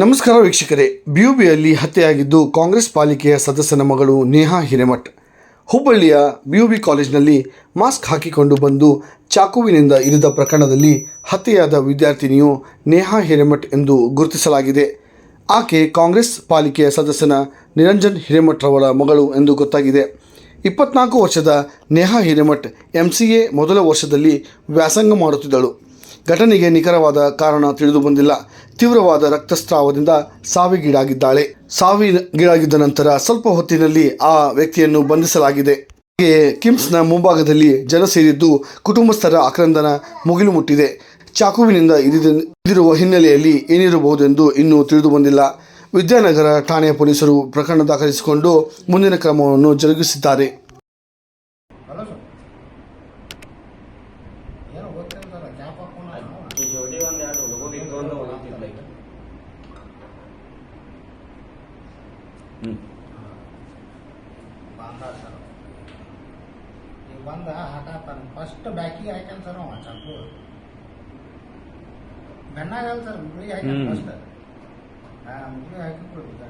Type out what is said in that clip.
ನಮಸ್ಕಾರ ವೀಕ್ಷಕರೇ. ಬಿಯುಬಿಯಲ್ಲಿ ಹತ್ಯೆಯಾಗಿದ್ದು ಕಾಂಗ್ರೆಸ್ ಪಾಲಿಕೆಯ ಸದಸ್ಯನ ಮಗಳು ನೇಹಾ ಹಿರೇಮಠ್. ಹುಬ್ಬಳ್ಳಿಯ ಬಿಯುಬಿ ಕಾಲೇಜಿನಲ್ಲಿ ಮಾಸ್ಕ್ ಹಾಕಿಕೊಂಡು ಬಂದು ಚಾಕುವಿನಿಂದ ಇರಿದ ಪ್ರಕರಣದಲ್ಲಿ ಹತ್ಯೆಯಾದ ವಿದ್ಯಾರ್ಥಿನಿಯು ನೇಹಾ ಹಿರೇಮಠ್ ಎಂದು ಗುರುತಿಸಲಾಗಿದೆ. ಆಕೆ ಕಾಂಗ್ರೆಸ್ ಪಾಲಿಕೆಯ ಸದಸ್ಯನ ನಿರಂಜನ್ ಹಿರೇಮಠ್ರವರ ಮಗಳು ಎಂದು ಗೊತ್ತಾಗಿದೆ. ಇಪ್ಪತ್ನಾಲ್ಕು ವರ್ಷದ Neha Hiremath M C A ಮೊದಲ ವರ್ಷದಲ್ಲಿ ವ್ಯಾಸಂಗ ಮಾಡುತ್ತಿದ್ದಳು. ಘಟನೆಗೆ ನಿಖರವಾದ ಕಾರಣ ತಿಳಿದು ಬಂದಿಲ್ಲ. ತೀವ್ರವಾದ ರಕ್ತಸ್ರಾವದಿಂದ ಸಾವಿಗೀಡಾಗಿದ್ದಾಳೆ. ಸಾವಿಗೀಡಾಗಿದ್ದ ನಂತರ ಸ್ವಲ್ಪ ಹೊತ್ತಿನಲ್ಲಿ ಆ ವ್ಯಕ್ತಿಯನ್ನು ಬಂಧಿಸಲಾಗಿದೆ. ಕಿಮ್ಸ್ನ ಮುಂಭಾಗದಲ್ಲಿ ಜನ ಸೇರಿದ್ದು ಕುಟುಂಬಸ್ಥರ ಆಕ್ರಂದನ ಮುಗಿಲು ಮುಟ್ಟಿದೆ ಚಾಕುವಿನಿಂದ ಇದಿರುವ ಹಿನ್ನೆಲೆಯಲ್ಲಿ ಏನಿರಬಹುದೆಂದು ಇನ್ನೂ ತಿಳಿದು ಬಂದಿಲ್ಲ. ವಿದ್ಯಾನಗರ ಠಾಣೆಯ ಪೊಲೀಸರು ಪ್ರಕರಣ ದಾಖಲಿಸಿಕೊಂಡು ಮುಂದಿನ ಕ್ರಮವನ್ನು ಜರುಗಿಸಿದ್ದಾರೆ. ಜೋಡಿ ಒಂದ್ ಎರಡು ಹುಡುಗರು ಇಟ್ಕೊಂಡು ಹೋಗ್ತಿದ್ದ ಈಗ ಬಂದ ಸರ್ ಈಗ ಬಂದ ಹಾಕಾತಾನ ಫಸ್ಟ್ ಬ್ಯಾಕಿಗೆ ಹಾಕ್ಯಾನ ಸರ್ ಅವ ಚಾಕು ಬೆನ್ನಾಗಲ್ಲ ಸರ್ ಮುಗುಳಿಗೆ ಹಾಕ್ಯಾನ ಹ್ಮ್. ಫಸ್ಟ್ ಹಾಂ ಮುಗುಳಿಗೆ ಹಾಕಿ ಕೊಡ್ಬೇಕು